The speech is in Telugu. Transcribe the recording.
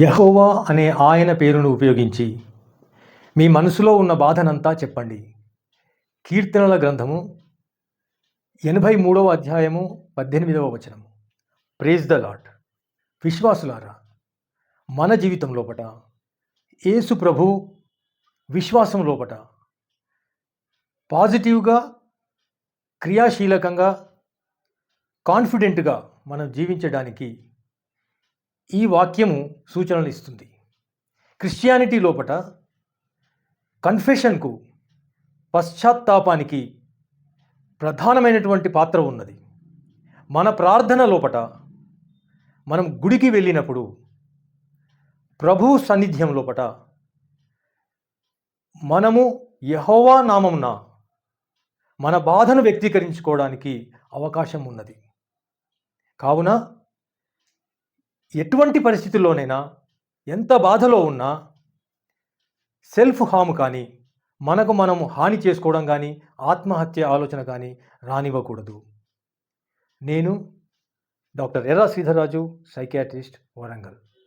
యహోవా అనే ఆయన పేరును ఉపయోగించి మీ మనసులో ఉన్న బాధనంతా చెప్పండి. కీర్తనల గ్రంథము ఎనభై మూడవ అధ్యాయము పద్దెనిమిదవ వచనము. ప్రేజ్ ద లాట్ విశ్వాసులారా మన జీవితం లోపట యేసు ప్రభు విశ్వాసం లోపట పాజిటివ్గా క్రియాశీలకంగా కాన్ఫిడెంట్గా మనం జీవించడానికి ఈ వాక్యము సూచనలు ఇస్తుంది. క్రిస్టియానిటీ లోపట కన్ఫెషన్కు పశ్చాత్తాపానికి ప్రధానమైనటువంటి పాత్ర ఉన్నది. మన ప్రార్థన లోపట మనం గుడికి వెళ్ళినప్పుడు ప్రభు సాన్నిధ్యం లోపట మనము యహోవా నామంన మన బాధను వ్యక్తీకరించుకోవడానికి అవకాశం ఉన్నది. కావున ఎటువంటి పరిస్థితుల్లోనైనా ఎంత బాధలో ఉన్నా సెల్ఫ్ హామ్ కానీ మనకు మనము హాని చేసుకోవడం కానీ ఆత్మహత్య ఆలోచన కానీ రానివ్వకూడదు. నేను డాక్టర్ ఎర్రా శ్రీధర్రాజు సైకియాట్రిస్ట్ వరంగల్.